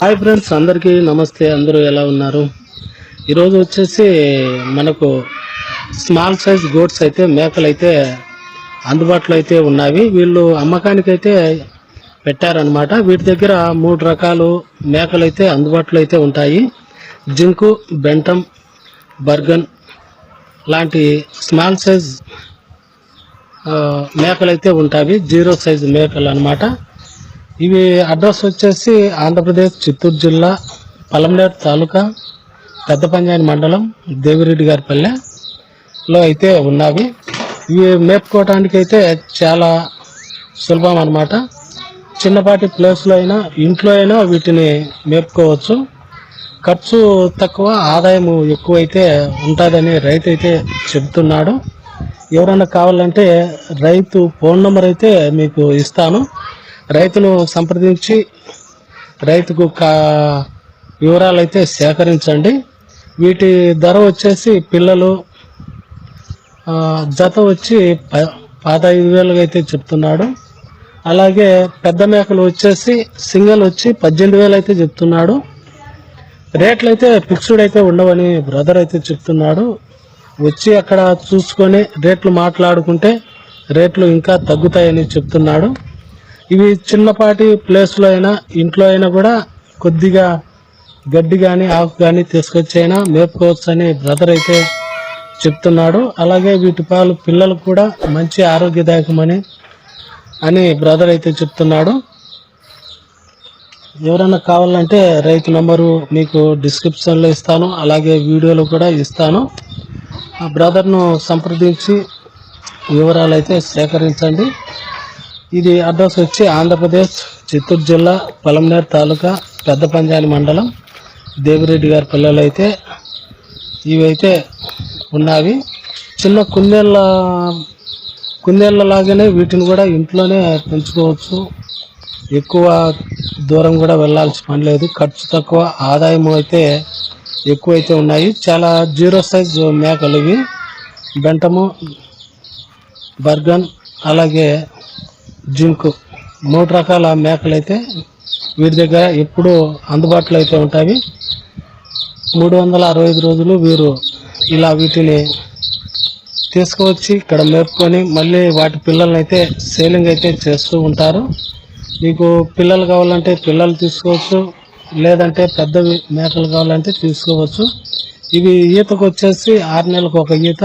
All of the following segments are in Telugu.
హాయ్ ఫ్రెండ్స్ అందరికీ నమస్తే అందరూ ఎలా ఉన్నారు? ఈరోజు వచ్చేసి మనకు స్మాల్ సైజ్ గోడ్స్ అయితే మేకలు అయితే అందుబాటులో అయితే ఉన్నవి. వీళ్ళు అమ్మకానికి అయితే పెట్టారనమాట వీటి దగ్గర మూడు రకాలు మేకలు అయితే అందుబాటులో అయితే ఉంటాయి. జింకు బెంటం బర్గన్ లాంటి స్మాల్ సైజ్ మేకలు అయితే ఉంటాయి జీరో సైజ్ మేకలు అన్నమాట ఇవి అడ్రస్ వచ్చేసి ఆంధ్రప్రదేశ్ చిత్తూరు జిల్లా పలంనేరు తాలూకా పెద్ద పంజాని మండలం దేవిరెడ్డి గారి పల్లెలో అయితే ఉన్నవి. ఇవి మేపుకోవటానికి అయితే చాలా సులభం అన్నమాట. చిన్నపాటి ప్లేస్లో అయినా ఇంట్లో అయినా వీటిని మేపుకోవచ్చు. ఖర్చు తక్కువ ఆదాయం ఎక్కువైతే ఉంటుందని రైతు అయితే చెబుతున్నాడు. ఎవరైనా కావాలంటే రైతు ఫోన్ నెంబర్ అయితే మీకు ఇస్తాను. రైతును సంప్రదించి రైతుకు కా వివరాలు అయితే సేకరించండి. వీటి ధర వచ్చేసి పిల్లలు జత వచ్చి ప- పదహైదు వేలుగా అయితే చెప్తున్నాడు. అలాగే పెద్ద మేకలు వచ్చేసి సింగల్ వచ్చి పద్దెనిమిది వేలు అయితే చెప్తున్నాడు. రేట్లు అయితే ఫిక్స్డ్ అయితే ఉండవని బ్రదర్ అయితే చెప్తున్నాడు. వచ్చి అక్కడ చూసుకొని రేట్లు మాట్లాడుకుంటే రేట్లు ఇంకా తగ్గుతాయని చెప్తున్నాడు. ఇవి చిన్నపాటి ప్లేస్లో అయినా ఇంట్లో అయినా కూడా కొద్దిగా గడ్డి కానీ ఆకు కానీ తీసుకొచ్చి అయినా మేపుకోవచ్చు అని బ్రదర్ అయితే చెప్తున్నాడు. అలాగే వీటి పాలు పిల్లలకు కూడా మంచి ఆరోగ్యదాయకమని అని బ్రదర్ అయితే చెప్తున్నాడు. ఎవరైనా కావాలంటే రైతు నంబరు మీకు డిస్క్రిప్షన్లో ఇస్తాను అలాగే వీడియోలో కూడా ఇస్తాను. ఆ బ్రదర్ను సంప్రదించి వివరాలు అయితే సేకరించండి. ఇది అడ్రస్ వచ్చి ఆంధ్రప్రదేశ్ చిత్తూరు జిల్లా పొలంనేరు తాలూకా పెద్ద పంజాని మండలం. దేవిరెడ్డి గారి పిల్లలు అయితే ఇవైతే ఉన్నవి. చిన్న కుందేళ్ళ కుందేళ్ళ లాగానే వీటిని కూడా ఇంట్లోనే పెంచుకోవచ్చు. ఎక్కువ దూరం కూడా వెళ్ళాల్సిన పని లేదు. ఖర్చు తక్కువ ఆదాయం అయితే ఎక్కువైతే ఉన్నాయి. చాలా జీరో సైజ్ మేకలు ఇవి. బెంటము బర్గన్ అలాగే జింక్ మూడు రకాల మేకలు అయితే వీరి దగ్గర ఎప్పుడూ అందుబాటులో అయితే ఉంటాయి. మూడు వందల అరవై ఐదు రోజులు వీరు ఇలా వీటిని తీసుకువచ్చి ఇక్కడ మేపుకొని మళ్ళీ వాటి పిల్లల్ని అయితే సేలింగ్ అయితే చేస్తూ ఉంటారు. మీకు పిల్లలు కావాలంటే పిల్లలు తీసుకోవచ్చు లేదంటే పెద్ద మేకలు కావాలంటే తీసుకోవచ్చు. ఇవి ఈతకు వచ్చేసి ఆరు నెలలకు ఒక ఈత.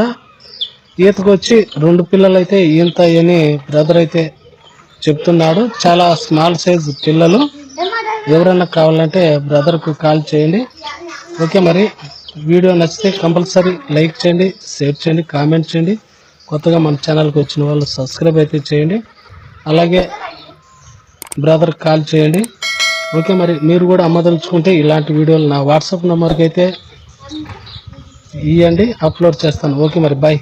ఈతకు వచ్చి రెండు పిల్లలు అయితే ఈత అని బ్రదర్ అయితే చెప్తున్నాడు. చాలా స్మాల్ సైజ్ పిల్లలు. ఎవరైనా కావాలంటే బ్రదర్కు కాల్ చేయండి. ఓకే మరి వీడియో నచ్చితే కంపల్సరీ లైక్ చేయండి షేర్ చేయండి కామెంట్ చేయండి. కొత్తగా మన ఛానల్కి వచ్చిన వాళ్ళు సబ్స్క్రైబ్ అయితే చేయండి. అలాగే బ్రదర్ కాల్ చేయండి. ఓకే మరి మీరు కూడా అమ్మదలుచుకుంటే ఇలాంటి వీడియోలు నా వాట్సాప్ నెంబర్కి అయితే ఇవ్వండి అప్లోడ్ చేస్తాను. ఓకే మరి బాయ్